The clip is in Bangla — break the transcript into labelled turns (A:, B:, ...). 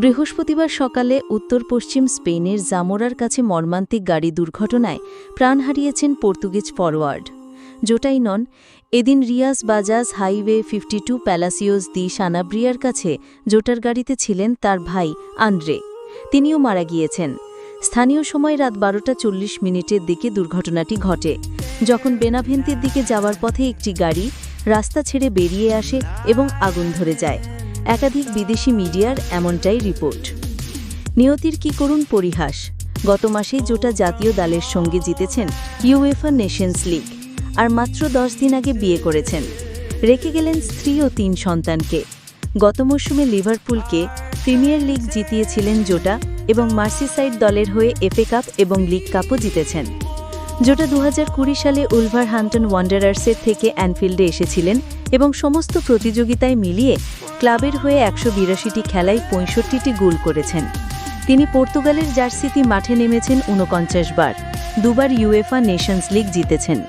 A: বৃহস্পতিবার সকালে উত্তর পশ্চিম স্পেনের জামোরার কাছে মর্মান্তিক গাড়ি দুর্ঘটনায় প্রাণ হারিয়েছেন পর্তুগিজ ফরওয়ার্ড জোটাই নন, এদিন রিয়াস বাজাজ হাইওয়ে ফিফটি টু প্যালাসিওস দি সানাব্রিয়ার কাছে জোটার গাড়িতে ছিলেন তার ভাই আন্দ্রে। তিনিও মারা গিয়েছেন। স্থানীয় সময় রাত বারোটা চল্লিশ মিনিটের দিকে দুর্ঘটনাটি ঘটে। যখন বেনাভেন্তির দিকে যাওয়ার পথে একটি গাড়ি রাস্তা ছেড়ে বেরিয়ে আসে এবং আগুন ধরে যায়। একাধিক বিদেশি মিডিয়ার এমনটাই রিপোর্ট। নিয়তির কি করুন পরিহাস? গত মাসেই জোটা জাতীয় দলের সঙ্গে জিতেছেন ইউএফা নেশনস লিগ আর মাত্র দশ দিন আগে বিয়ে করেছেন। রেখে গেলেন স্ত্রী ও তিন সন্তানকে। গত মৌসুমে লিভারপুলকে প্রিমিয়ার লিগ জিতিয়েছিলেন জোটা এবং মার্সিসাইড দলের হয়ে এফএ কাপ এবং লিগ কাপও জিতেছেন। জোটা দু সালে উলভার হান্টন ওয়ান্ডারার্সের থেকে অ্যানফিল্ডে এসেছিলেন এবং সমস্ত প্রতিযোগিতায় মিলিয়ে ক্লাবের হয়ে একশো বিরাশিটি খেলায় পঁয়ষট্টিটি গোল করেছেন। তিনি পর্তুগালের জার্সিতে মাঠে নেমেছেন ঊনপঞ্চাশ বার। দুবার ইউএফা নেশনস লিগ জিতেছেন।